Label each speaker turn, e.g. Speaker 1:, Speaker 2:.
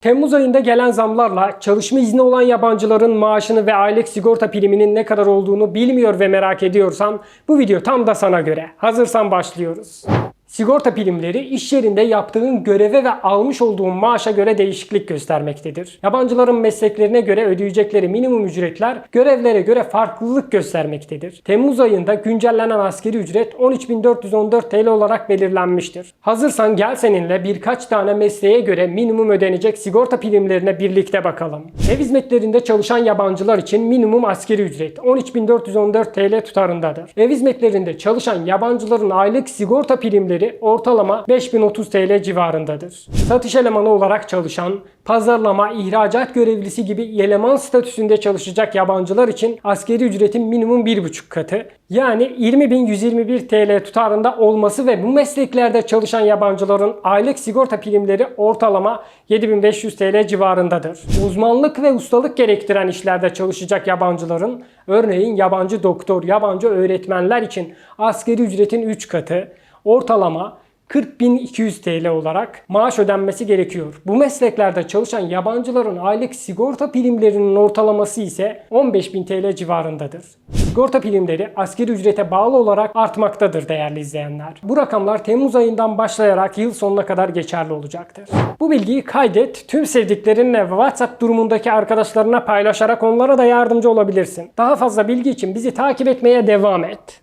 Speaker 1: Temmuz ayında gelen zamlarla çalışma izni olan yabancıların maaşını ve aylık sigorta priminin ne kadar olduğunu bilmiyor ve merak ediyorsan bu video tam da sana göre. Hazırsan başlıyoruz. Sigorta primleri iş yerinde yaptığın göreve ve almış olduğun maaşa göre değişiklik göstermektedir. Yabancıların mesleklerine göre ödeyecekleri minimum ücretler görevlere göre farklılık göstermektedir. Temmuz ayında güncellenen askeri ücret 13.414 TL olarak belirlenmiştir. Hazırsan gel seninle birkaç tane mesleğe göre minimum ödenecek sigorta primlerine birlikte bakalım. Ev hizmetlerinde çalışan yabancılar için minimum askeri ücret 13.414 TL tutarındadır. Ev hizmetlerinde çalışan yabancıların aylık sigorta primleri ortalama 5030 TL civarındadır. Satış elemanı olarak çalışan, pazarlama, ihracat görevlisi gibi eleman statüsünde çalışacak yabancılar için askeri ücretin minimum 1,5 katı yani 20.121 TL tutarında olması ve bu mesleklerde çalışan yabancıların aylık sigorta primleri ortalama 7500 TL civarındadır. Uzmanlık ve ustalık gerektiren işlerde çalışacak yabancıların örneğin yabancı doktor, yabancı öğretmenler için askeri ücretin 3 katı, ortalama 40.200 TL olarak maaş ödenmesi gerekiyor. Bu mesleklerde çalışan yabancıların aylık sigorta primlerinin ortalaması ise 15.000 TL civarındadır. Sigorta primleri askeri ücrete bağlı olarak artmaktadır değerli izleyenler. Bu rakamlar Temmuz ayından başlayarak yıl sonuna kadar geçerli olacaktır. Bu bilgiyi kaydet, tüm sevdiklerinle WhatsApp durumundaki arkadaşlarına paylaşarak onlara da yardımcı olabilirsin. Daha fazla bilgi için bizi takip etmeye devam et.